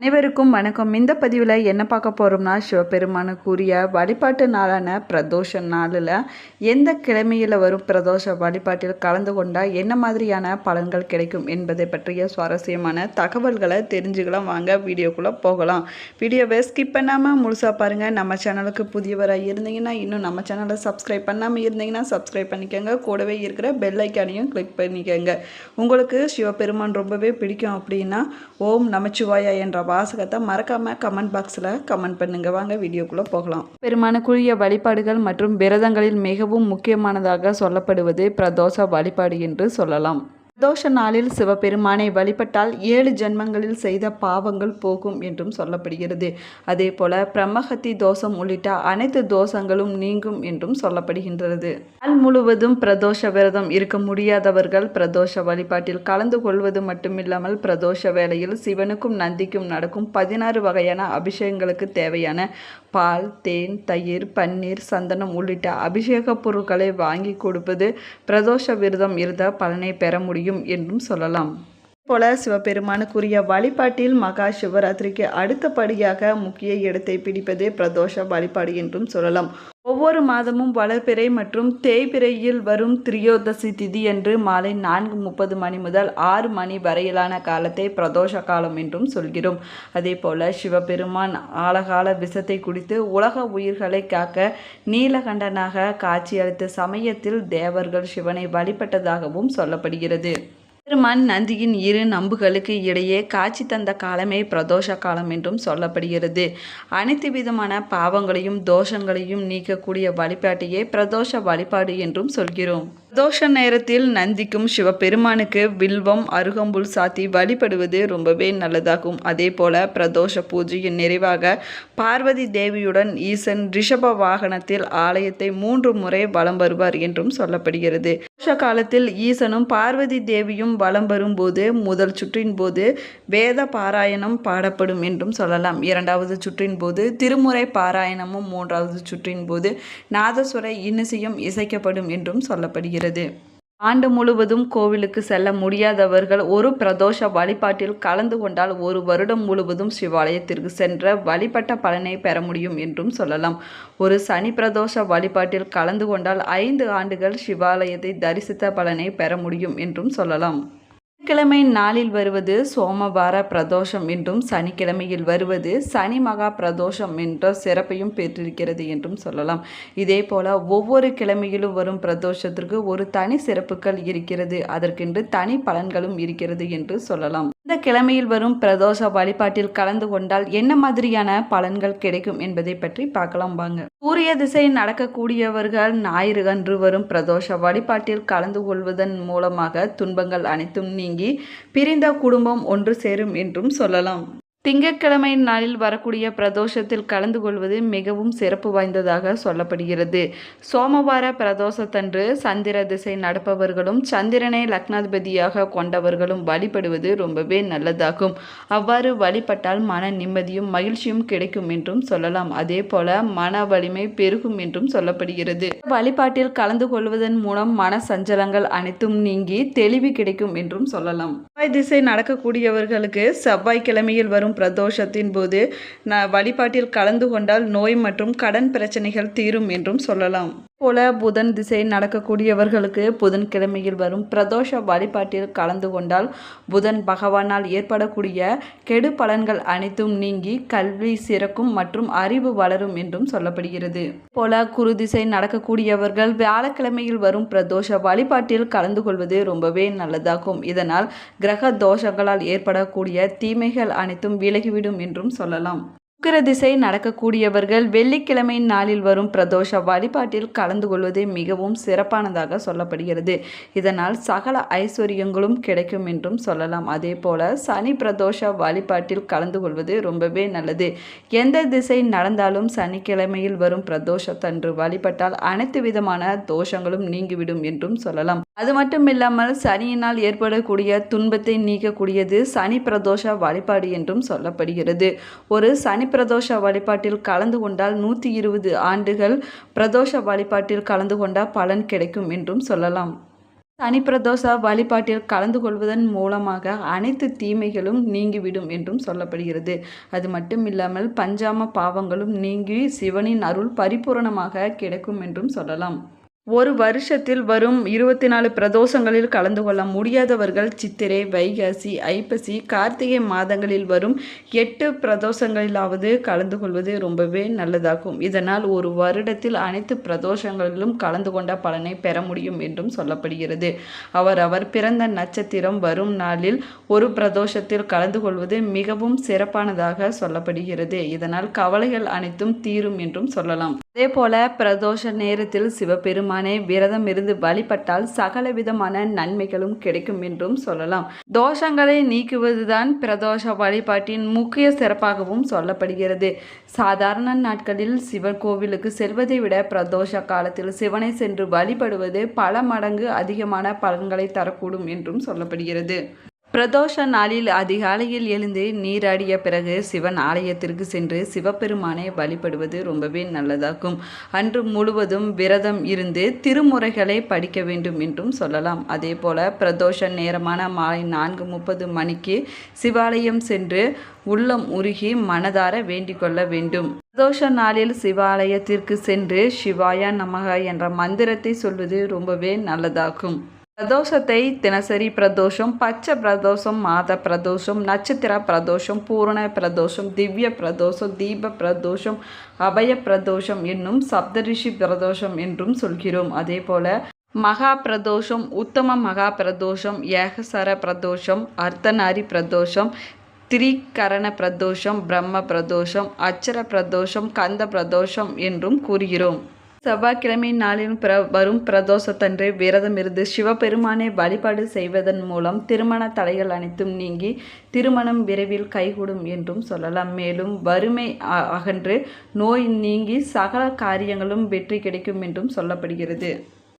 அனைவருக்கும் வணக்கம். இந்த பதிவில் என்ன பார்க்க போகிறோம்னா சிவபெருமானு கூறிய வழிபாட்டு நாளான பிரதோஷ நாளில் எந்த கிழமையில் வரும் பிரதோஷ வழிபாட்டில் கலந்து கொண்டால் என்ன மாதிரியான பலன்கள் கிடைக்கும் என்பதை பற்றிய சுவாரஸ்யமான தகவல்களை தெரிஞ்சுக்கலாம். வாங்க வீடியோக்குள்ளே போகலாம். வீடியோவை ஸ்கிப் பண்ணாமல் முழுசாக பாருங்கள் நம்ம சேனலுக்கு புதியவராக இருந்தீங்கன்னா இன்னும் நம்ம சேனலை சப்ஸ்கிரைப் பண்ணாமல் இருந்தீங்கன்னா சப்ஸ்கிரைப் பண்ணிக்கோங்க. கூடவே இருக்கிற பெல் ஐக்கானையும் கிளிக் பண்ணிக்கோங்க. உங்களுக்கு சிவபெருமான் ரொம்பவே பிடிக்கும் அப்படின்னா ஓம் நமச்சிவாயா என்ற வாசகத்தை மறக்காமல் கமெண்ட் பாக்ஸில் கமெண்ட் பண்ணுங்க. வாங்க வீடியோக்குள்ளே போகலாம். பெருமானுக்குரிய வழிபாடுகள் மற்றும் விரதங்களில் மிகவும் முக்கியமானதாக சொல்லப்படுவது பிரதோஷ வழிபாடு என்று சொல்லலாம். பிரதோஷ நாளில் சிவபெருமானை வழிபட்டால் ஏழு ஜென்மங்களில் செய்த பாவங்கள் போகும் என்றும் சொல்லப்படுகிறது. அதே போல பிரம்மஹத்தி தோஷம் உள்ளிட்ட அனைத்து தோஷங்களும் நீங்கும் என்றும் சொல்லப்படுகின்றது. நாள் முழுவதும் பிரதோஷ விரதம் இருக்க முடியாதவர்கள் பிரதோஷ வழிபாட்டில் கலந்து கொள்வது மட்டுமில்லாமல் பிரதோஷ வேளையில் சிவனுக்கும் நந்திக்கும் நடக்கும் பதினாறு வகையான அபிஷேகங்களுக்கு தேவையான பால் தேன் தயிர் பன்னீர் சந்தனம் உள்ளிட்ட அபிஷேக பொருட்களை வாங்கி கொடுப்பது பிரதோஷ விரதம் இருந்த பலனை பெற முடியும். என்றும் சொல்லலாம். போல சிவபெருமானுக்குரிய வழிபாட்டில் மகா சிவராத்திரிக்கு அடுத்தபடியாக முக்கிய இடத்தை பிடிப்பது பிரதோஷ வழிபாடு என்றும் சொல்லலாம். ஒவ்வொரு மாதமும் வளர்பிறை மற்றும் தேய்பிறையில் வரும் திரியோதசி திதி என்று மாலை நான்கு முப்பது மணி முதல் ஆறு மணி வரையிலான காலத்தை பிரதோஷ காலம் என்றும் சொல்கிறோம். அதே போல சிவபெருமான் ஆழகால விஷத்தை குடித்து உலக உயிர்களை காக்க நீலகண்டனாக காட்சியளித்த சமயத்தில் தேவர்கள் சிவனை வழிபட்டதாகவும் சொல்லப்படுகிறது. பெருமான் நந்தியின் இரு நம்புகளுக்கு இடையே காட்சி தந்த காலமே பிரதோஷ காலம் என்றும் சொல்லப்படுகிறது. அனைத்து விதமான பாவங்களையும் தோஷங்களையும் நீக்கக்கூடிய வழிபாட்டையே பிரதோஷ வழிபாடு என்றும் சொல்கிறோம். பிரதோஷ நேரத்தில் நந்திக்கும் சிவபெருமானுக்கு வில்வம் அருகம்புல் சாத்தி வழிபடுவது ரொம்பவே நல்லதாகும். அதே போல பிரதோஷ பூஜையின் நிறைவாக பார்வதி தேவியுடன் ஈசன் ரிஷப வாகனத்தில் ஆலயத்தை மூன்று முறை வலம் வருவார் என்றும் சொல்லப்படுகிறது. பிரதோஷ காலத்தில் ஈசனும் பார்வதி தேவியும் வலம் வரும்போது முதல் சுற்றின் போது வேத பாராயணம் பாடப்படும் என்றும் சொல்லலாம். இரண்டாவது சுற்றின் போது திருமுறை பாராயணமும் மூன்றாவது சுற்றின் போது நாதஸ்வர இன்னிசையும் இசைக்கப்படும் என்றும் சொல்லப்படுகிறது. ஆண்டு முழுவதும் கோவிலுக்கு செல்ல முடியாதவர்கள் ஒரு பிரதோஷ வழிபாட்டில் கலந்து கொண்டால் ஒரு வருடம் முழுவதும் சிவாலயத்திற்கு சென்ற வழிபட்ட பலனை பெற முடியும் என்றும் சொல்லலாம். ஒரு சனி பிரதோஷ வழிபாட்டில் கலந்து கொண்டால் ஐந்து ஆண்டுகள் சிவாலயத்தை தரிசித்த பலனை பெற முடியும் என்றும் சொல்லலாம். சனிக்கிழமை நாளில் வருவது சோமவார பிரதோஷம் என்றும் சனிக்கிழமையில் வருவது சனி மகா பிரதோஷம் என்ற சிறப்பையும் பெற்றிருக்கிறது என்றும் சொல்லலாம். இதே போல ஒவ்வொரு கிழமையிலும் வரும் பிரதோஷத்திற்கு ஒரு தனி சிறப்புகள் இருக்கிறது. அதற்கென்று தனி பலன்களும் இருக்கிறது என்று சொல்லலாம். இந்த கிழமையில் வரும் பிரதோஷ வழிபாட்டில் கலந்து கொண்டால் என்ன மாதிரியான பலன்கள் கிடைக்கும் என்பதை பற்றி பார்க்கலாம் வாங்க. சூரிய திசை நடக்கக்கூடியவர்கள் ஞாயிறு அன்று வரும் பிரதோஷ வழிபாட்டில் கலந்து கொள்வதன் மூலமாக துன்பங்கள் அனைத்தும் நீங்கி பிரிந்த குடும்பம் ஒன்று சேரும் என்றும் சொல்லலாம். திங்கட்கிழமை நாளில் வரக்கூடிய பிரதோஷத்தில் கலந்து கொள்வது மிகவும் சிறப்பு வாய்ந்ததாக சொல்லப்படுகிறது. சோமவார பிரதோஷத்தன்று சந்திர திசை நடப்பவர்களும் சந்திரனை லக்னாதிபதியாக கொண்டவர்களும் வழிபடுவது ரொம்பவே நல்லதாகும். அவ்வாறு வழிபட்டால் மன நிம்மதியும் மகிழ்ச்சியும் கிடைக்கும் என்றும் சொல்லலாம். அதே போல மன வலிமை பெருகும் என்றும் சொல்லப்படுகிறது. வழிபாட்டில் கலந்து கொள்வதன் மூலம் மன சஞ்சலங்கள் அனைத்தும் நீங்கி தெளிவு கிடைக்கும் என்றும் சொல்லலாம். செவ்வாய் திசை நடக்கக்கூடியவர்களுக்கு செவ்வாய்க்கிழமையில் வரும் பிரதோஷத்தின் போது ந வழிபாட்டில் கலந்து கொண்டால் நோய் மற்றும் கடன் பிரச்சனைகள் தீரும் என்றும் சொல்லலாம். போல புதன் திசை நடக்கக்கூடியவர்களுக்கு புதன்கிழமையில் வரும் பிரதோஷ வழிபாட்டில் கலந்து கொண்டால் புதன் பகவானால் ஏற்படக்கூடிய கெடு பலன்கள் அனைத்தும் நீங்கி கல்வி சிறக்கும் மற்றும் அறிவு வளரும் என்றும் சொல்லப்படுகிறது. போல குரு திசை நடக்கக்கூடியவர்கள் வியாழக்கிழமையில் வரும் பிரதோஷ வழிபாட்டில் கலந்து கொள்வது ரொம்பவே நல்லதாகும். இதனால் கிரக தோஷங்களால் ஏற்படக்கூடிய தீமைகள் அனைத்தும் விலகிவிடும் என்றும் சொல்லலாம். சுக்கர திசை நடக்கக்கூடியவர்கள் வெள்ளிக்கிழமை நாளில் வரும் பிரதோஷ வழிபாட்டில் கலந்து கொள்வது மிகவும் சிறப்பானதாக சொல்லப்படுகிறது. இதனால் சகல ஐஸ்வர்யங்களும் கிடைக்கும் என்றும் சொல்லலாம். அதே போல சனி பிரதோஷ வழிபாட்டில் கலந்து கொள்வது ரொம்பவே நல்லது. எந்த திசை நடந்தாலும் சனிக்கிழமையில் வரும் பிரதோஷத்தன்று வழிபட்டால் அனைத்து விதமான தோஷங்களும் நீங்கிவிடும் என்றும் சொல்லலாம். அது மட்டும் இல்லாமல் சனியினால் ஏற்படக்கூடிய துன்பத்தை நீக்கக்கூடியது சனி பிரதோஷ வழிபாடு என்றும் சொல்லப்படுகிறது. ஒரு சனி பிரதோஷ வழிபாட்டில் கலந்து கொண்டால் நூற்றி இருபது ஆண்டுகள் பிரதோஷ வழிபாட்டில் கலந்து கொண்டால் பலன் கிடைக்கும் என்றும் சொல்லலாம். சனி பிரதோஷ வழிபாட்டில் கலந்து கொள்வதன் மூலமாக அனைத்து தீமைகளும் நீங்கிவிடும் என்றும் சொல்லப்படுகிறது. அது மட்டும் இல்லாமல் பஞ்சாம பாவங்களும் நீங்கி சிவனின் அருள் பரிபூரணமாக கிடைக்கும் என்றும் சொல்லலாம். ஒரு வருஷத்தில் வரும் இருபத்தி நாலு பிரதோஷங்களில் கலந்து கொள்ள முடியாதவர்கள் சித்திரை வைகாசி ஐப்பசி கார்த்திகை மாதங்களில் வரும் எட்டு பிரதோஷங்களிலாவது கலந்து கொள்வது ரொம்பவே நல்லதாகும். இதனால் ஒரு வருடத்தில் அனைத்து பிரதோஷங்களிலும் கலந்து கொண்ட பலனை பெற முடியும் என்றும் சொல்லப்படுகிறது. அவர் அவர் பிறந்த நட்சத்திரம் வரும் நாளில் ஒரு பிரதோஷத்தில் கலந்து கொள்வது மிகவும் சிறப்பானதாக சொல்லப்படுகிறது. இதனால் கவலைகள் அனைத்தும் தீரும் என்றும் சொல்லலாம். அதே போல பிரதோஷ நேரத்தில் சிவபெருமானை விரதம் இருந்து வழிபட்டால் சகல விதமான நன்மைகளும் கிடைக்கும் என்றும் சொல்லலாம். தோஷங்களை நீக்குவதுதான் பிரதோஷ வழிபாட்டின் முக்கிய சிறப்பாகவும் சொல்லப்படுகிறது. சாதாரண நாட்களில் சிவன் கோவிலுக்கு செல்வதை விட பிரதோஷ காலத்தில் சிவனை சென்று வழிபடுவது பல மடங்கு அதிகமான பலன்களை தரக்கூடும் என்றும் சொல்லப்படுகிறது. பிரதோஷ நாளில் அதிகாலையில் எழுந்து நீராடிய பிறகு சிவன் ஆலயத்திற்கு சென்று சிவபெருமானை வழிபடுவது ரொம்பவே நல்லதாகும் அன்று முழுவதும் விரதம் இருந்து திருமுறைகளை படிக்க வேண்டும் என்றும் சொல்லலாம். அதே போல பிரதோஷ நேரமான மாலை நான்கு முப்பது மணிக்கு சிவாலயம் சென்று உள்ளம் உருகி மனதார வேண்டிக் கொள்ள வேண்டும். பிரதோஷ நாளில் சிவாலயத்திற்கு சென்று சிவாயா நமக என்ற மந்திரத்தை சொல்வது ரொம்பவே நல்லதாகும் பிரதோஷத்தை தினசரி பிரதோஷம் பச்சை பிரதோஷம் மாத பிரதோஷம் நட்சத்திர பிரதோஷம் பூரண பிரதோஷம் திவ்ய பிரதோஷம் தீப பிரதோஷம் அபய பிரதோஷம் என்னும் சப்தரிஷி பிரதோஷம் என்றும் சொல்கிறோம். அதே போல மகா பிரதோஷம் உத்தம மகா பிரதோஷம் ஏகசர பிரதோஷம் அர்த்தநாரி பிரதோஷம் திரிகரண பிரதோஷம் பிரம்ம பிரதோஷம் அச்சர பிரதோஷம் கந்த பிரதோஷம் என்றும் கூறுகிறோம். செவ்வாய்க்கிழமை நாளின் பிர வரும் பிரதோஷத்தன்று விரதம் இருந்து சிவபெருமானை வழிபாடு செய்வதன் மூலம் திருமண தடைகள் அனைத்தும் நீங்கி திருமணம் விரைவில் கைகூடும் என்றும் சொல்லலாம். மேலும் வறுமை அகன்று நோய் நீங்கி சகல காரியங்களும் வெற்றி கிடைக்கும் என்றும் சொல்லப்படுகிறது.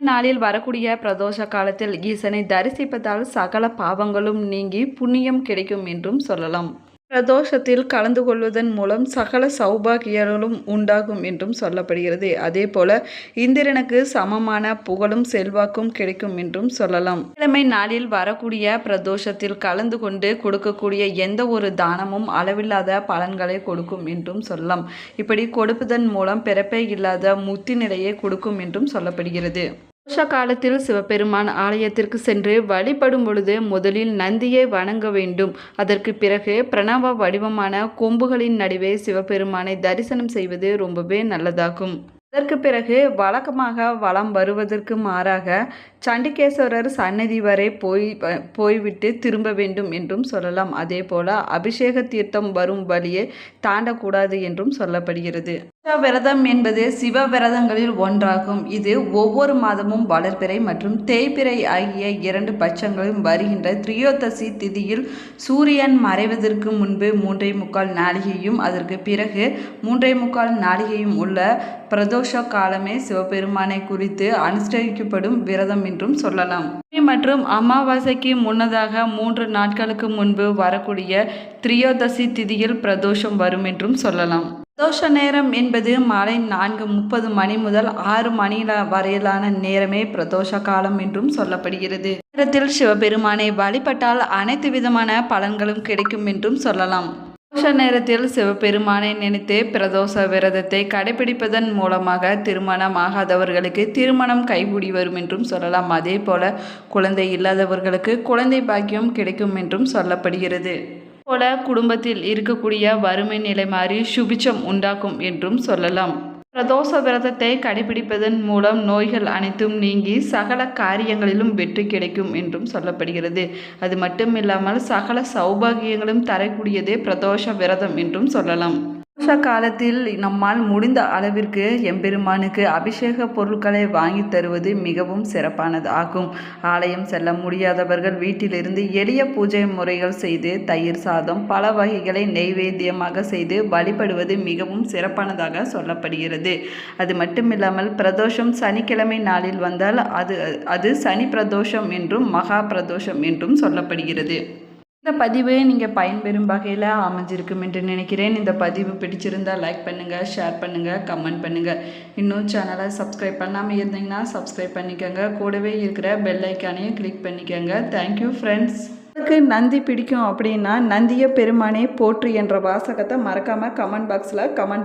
நாளில் வரக்கூடிய பிரதோஷ காலத்தில் ஈசனை தரிசிப்பதால் சகல பாவங்களும் நீங்கி புண்ணியம் கிடைக்கும் என்றும் சொல்லலாம். பிரதோஷத்தில் கலந்து கொள்வதன் மூலம் சகல சௌபாகியங்களும் உண்டாகும் என்றும் சொல்லப்படுகிறது. அதே போல இந்திரனுக்கு சமமான புகழும் செல்வாக்கும் கிடைக்கும் என்றும் சொல்லலாம். கிழமை நாளில் வரக்கூடிய பிரதோஷத்தில் கலந்து கொண்டு கொடுக்கக்கூடிய எந்த ஒரு தானமும் அளவில்லாத பலன்களை கொடுக்கும் என்றும் சொல்லலாம். இப்படி கொடுப்பதன் மூலம் பிறப்பே இல்லாத முத்தி நிலையை கொடுக்கும் என்றும் சொல்லப்படுகிறது. வருஷ காலத்தில் சிவபெருமான் ஆலயத்திற்கு சென்று வழிபடும் பொழுது முதலில் நந்தியை வணங்க வேண்டும். அதற்கு பிறகு பிரணவ வடிவமான கொம்புகளின் நடுவே சிவபெருமானை தரிசனம் செய்வது ரொம்பவே நல்லதாகும். அதற்கு பிறகு வழக்கமாக வளம் வருவதற்கு மாறாக சண்டிகேஸ்வரர் சன்னதி வரை போய் போய்விட்டு திரும்ப வேண்டும் என்றும் சொல்லலாம். அதே போல அபிஷேக தீர்த்தம் வரும் வழியை தாண்டக்கூடாது என்றும் சொல்லப்படுகிறது. விரதம் என்பது சிவ விரதங்களில் ஒன்றாகும். இது ஒவ்வொரு மாதமும் வளர்பிறை மற்றும் தேய்பிறை ஆகிய இரண்டு பட்சங்களும் வருகின்ற திரியோதசி திதியில் சூரியன் மறைவதற்கு முன்பு மூன்றை முக்கால் நாளிகையும் அதற்கு பிறகு மூன்றை முக்கால் நாளிகையும் உள்ள பிரதோஷ காலமே சிவபெருமானை குறித்து அனுஷ்டிக்கப்படும் விரதம் என்றும் சொல்லலாம். மற்றும் அமாவாசைக்கு முன்னதாக மூன்று நாட்களுக்கு முன்பு வரக்கூடிய திரியோதசி திதியில் பிரதோஷம் வரும் என்றும் சொல்லலாம். பிரதோஷ நேரம் என்பது மாலை நான்கு முப்பது மணி முதல் ஆறு மணி வரையிலான நேரமே பிரதோஷ காலம் என்றும் சொல்லப்படுகிறது. நேரத்தில் சிவபெருமானை வழிபட்டால் அனைத்து விதமான பலன்களும் கிடைக்கும் என்றும் சொல்லலாம். பிரதோஷ நேரத்தில் சிவபெருமானை நினைத்து பிரதோஷ விரதத்தை கடைபிடிப்பதன் மூலமாக திருமணம் ஆகாதவர்களுக்கு திருமணம் கைகூடி வரும் என்றும் சொல்லலாம். அதே போல குழந்தை இல்லாதவர்களுக்கு குழந்தை பாக்கியம் கிடைக்கும் என்றும் சொல்லப்படுகிறது. போல குடும்பத்தில் இருக்கக்கூடிய வறுமை நிலை மாறி சுபிச்சம் உண்டாக்கும் என்றும் சொல்லலாம். பிரதோஷ விரதத்தை கடைபிடிப்பதன் மூலம் நோய்கள் அனைத்தும் நீங்கி சகல காரியங்களிலும் வெற்றி கிடைக்கும் என்றும் சொல்லப்படுகிறது. அது மட்டும் இல்லாமல் சகல சௌபாகியங்களும் தரக்கூடியதே பிரதோஷ விரதம் என்றும் சொல்லலாம். வருஷ காலத்தில் நம்மால் முடிந்த அளவிற்கு எம்பெருமானுக்கு அபிஷேக பொருட்களை வாங்கி தருவது மிகவும் சிறப்பானதாகும். ஆலயம் செல்ல முடியாதவர்கள் வீட்டிலிருந்து எளிய பூஜை முறைகள் செய்து தயிர் சாதம் பல வகைகளை நெய்வேத்தியமாக செய்து வழிபடுவது மிகவும் சிறப்பானதாக சொல்லப்படுகிறது. அது மட்டுமில்லாமல் பிரதோஷம் சனிக்கிழமை நாளில் வந்தால் அது அது சனி பிரதோஷம் என்றும் மகா பிரதோஷம் என்றும் சொல்லப்படுகிறது. இந்த பதிவு நீங்கள் பயன்பெறும் வகையில் அமைஞ்சிருக்கும் என்று நினைக்கிறேன். இந்த பதிவு பிடிச்சிருந்தால் லைக் பண்ணுங்கள் ஷேர் பண்ணுங்கள் கமெண்ட் பண்ணுங்கள் இன்னும் சேனலை சப்ஸ்கிரைப் பண்ணாமல் இருந்தீங்கன்னா சப்ஸ்கிரைப் பண்ணிக்கோங்க. கூடவே இருக்கிற பெல் ஐக்கானையும் கிளிக் பண்ணிக்கோங்க. தேங்க்யூ ஃப்ரெண்ட்ஸ் உங்களுக்கு நந்தி பிடிக்கும் அப்படின்னா நந்திய பெருமானே போற்று என்ற வாசகத்தை மறக்காமல் கமெண்ட் பாக்ஸில் கமெண்ட்